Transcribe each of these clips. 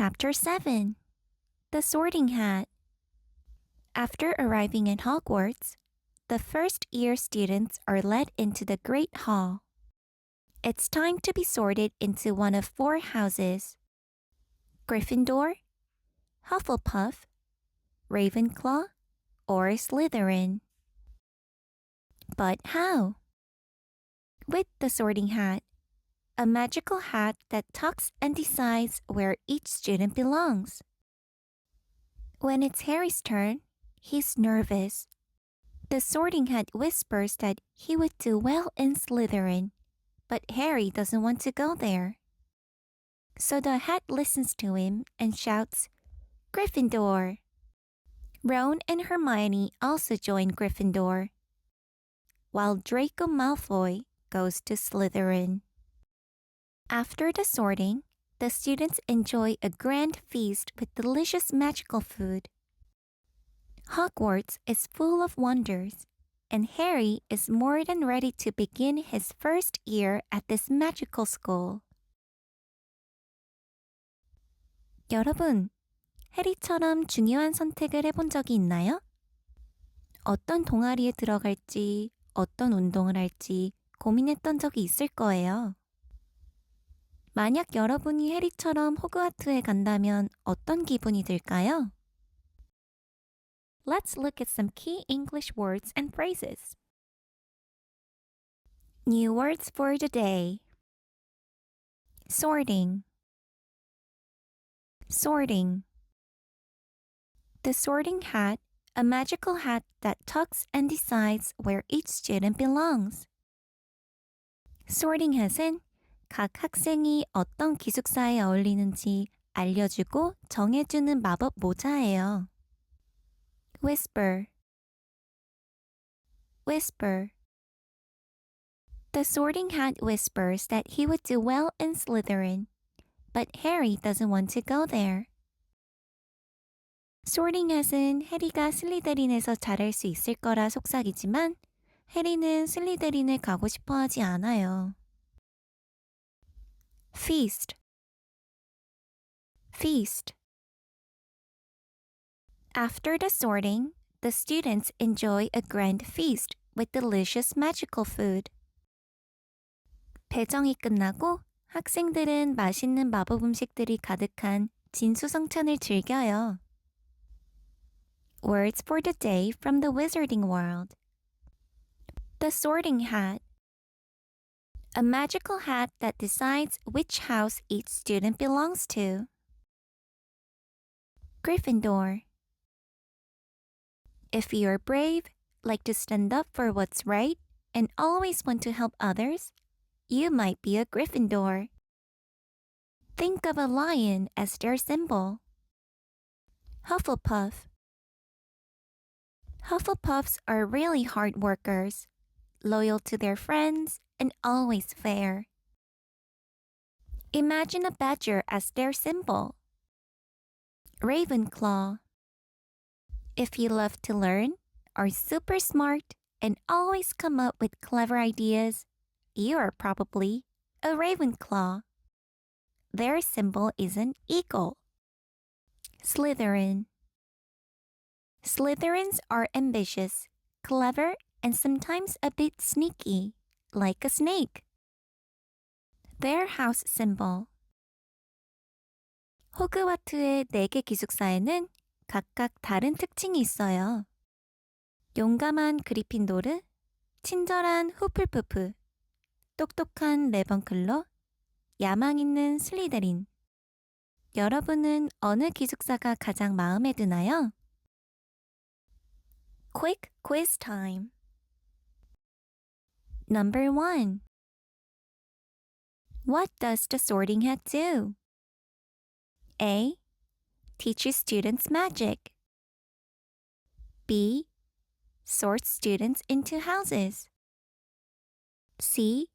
Chapter 7 The Sorting Hat After arriving at Hogwarts, the first year students are led into the Great Hall. It's time to be sorted into one of four houses Gryffindor, Hufflepuff, Ravenclaw, or Slytherin. But how? With the sorting hat, a magical hat that talks and decides where each student belongs. When it's Harry's turn, he's nervous. The sorting hat whispers that he would do well in Slytherin, but Harry doesn't want to go there. So the hat listens to him and shouts, Gryffindor. Ron and Hermione also join Gryffindor, while Draco Malfoy goes to Slytherin. After the sorting, the students enjoy a grand feast with delicious magical food. Hogwarts is full of wonders, and Harry is more than ready to begin his first year at this magical school. 여러분, 해리처럼 중요한 선택을 해본 적이 있나요? 어떤 동아리에 들어갈지, 어떤 운동을 할지 고민했던 적이 있을 거예요. 만약 여러분이 해리처럼 호그와트에 간다면 어떤 기분이 들까요? Let's look at some key English words and phrases. New words for the day. Sorting. Sorting. The sorting hat, a magical hat that tucks and decides where each student belongs. sorting hat은 각 학생이 어떤 기숙사에 어울리는지 알려주고 정해주는 마법 모자예요. whisper whisper The sorting hat whispers that he would do well in Slytherin, but Harry doesn't want to go there. sorting hat은 해리가 슬리데린에서 잘할 수 있을 거라 속삭이지만 해리는 슬리데린에 가고 싶어 하지 않아요. feast feast After the sorting, the students enjoy a grand feast with delicious magical food. 배정이 끝나고 학생들은 맛있는 마법 음식들이 가득한 진수성찬을 즐겨요. Words for the day from the Wizarding World. The sorting hat. a magical hat that decides which house each student belongs to. Gryffindor. If you're brave, like to stand up for what's right, and always want to help others, you might be a Gryffindor. Think of a lion as their symbol. Hufflepuff. Hufflepuffs are really hard workers, loyal to their friends, and always fair. Imagine a badger as their symbol. Ravenclaw. If you love to learn, are super smart, and always come up with clever ideas, you are probably a Ravenclaw. Their symbol is an eagle. Slytherin. Slytherins are ambitious, clever, and sometimes a bit sneaky, like a snake. Their house symbol. 호그와트의 4개 기숙사에는 각각 다른 특징이 있어요. 용감한 그리핀도르, 친절한 후플푸프, 똑똑한 레번클로, 야망 있는 슬리데린. 여러분은 어느 기숙사가 가장 마음에 드나요? Quick quiz time. Number 1. What does the sorting hat do? A. Teaches students magic. B. Sorts students into houses. C.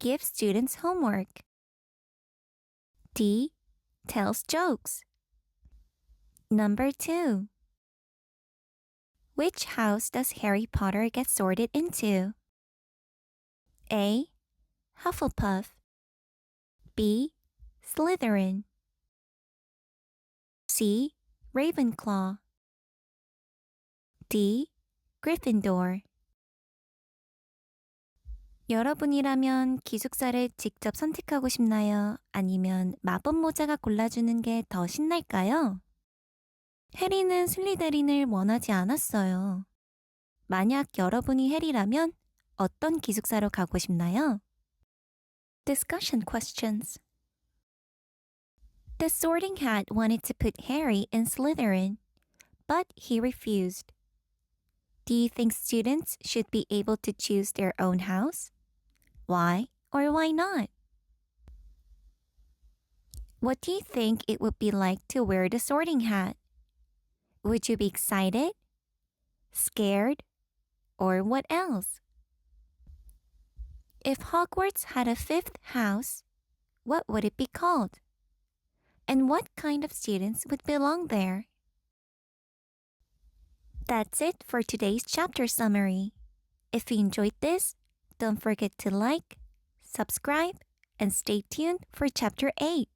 Gives students homework. D. Tells jokes. Number 2. Which house does Harry Potter get sorted into? A. Hufflepuff. B. Slytherin. C. Ravenclaw D. Gryffindor 여러분이라면 기숙사를 직접 선택하고 싶나요? 아니면 마법 모자가 골라주는 게 더 신날까요? 해리는 슬리데린을 원하지 않았어요. 만약 여러분이 해리라면 어떤 기숙사로 가고 싶나요? Discussion questions. The sorting hat wanted to put Harry in Slytherin, but he refused. Do you think students should be able to choose their own house? Why or why not? What do you think it would be like to wear the sorting hat? Would you be excited, scared, or what else? If Hogwarts had a fifth house, what would it be called? And what kind of students would belong there? That's it for today's chapter summary. If you enjoyed this, don't forget to like, subscribe, and stay tuned for chapter 8.